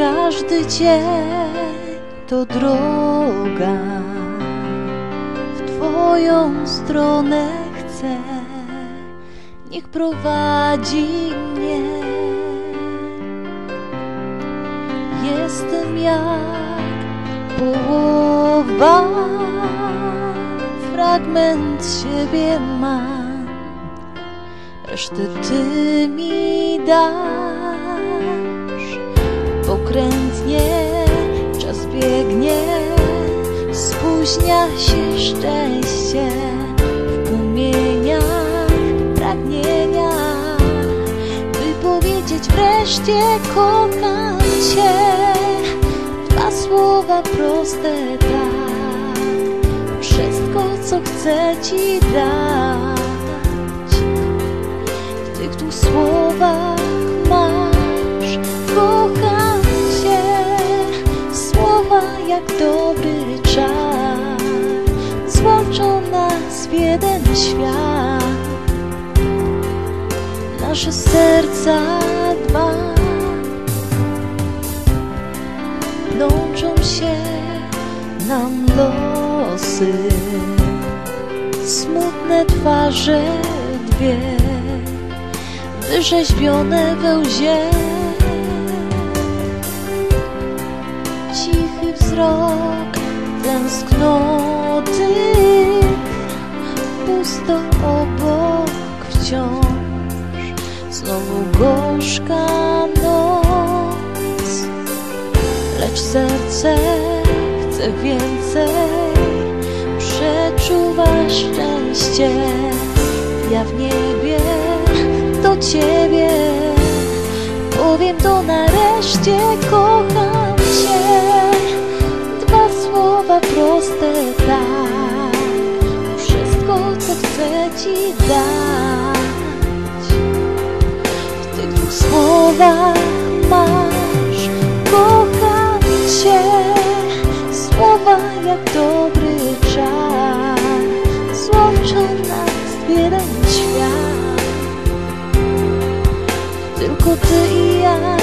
każdy dzień to droga w Twoją stronę chcę, niech prowadzi mnie. Jestem jak połowa, fragment siebie mam, resztę Ty mi dasz. Pokrętnie czas biegnie, spóźnia się szczęście w płomieniach pragnienia, by powiedzieć wreszcie kocham Cię. Dwa słowa proste tak, wszystko co chcę Ci dać. W tych dwóch słowach jak dobry czar, złączą nas w jeden świat. Nasze serca dwa plączą się nam losy, smutne twarze dwie, wyrzeźbione we łzie. Cichy wzrok tęsknoty, pusto obok wciąż, znowu gorzka noc, lecz serce chce więcej, przeczuwa szczęście, ja w niebie do Ciebie powiem to nareszcie, kocham Ci dać. W tych dwóch słowach masz, kocham Cię. Słowa jak dobry czar, złączą nas jeden świat. Tylko Ty i ja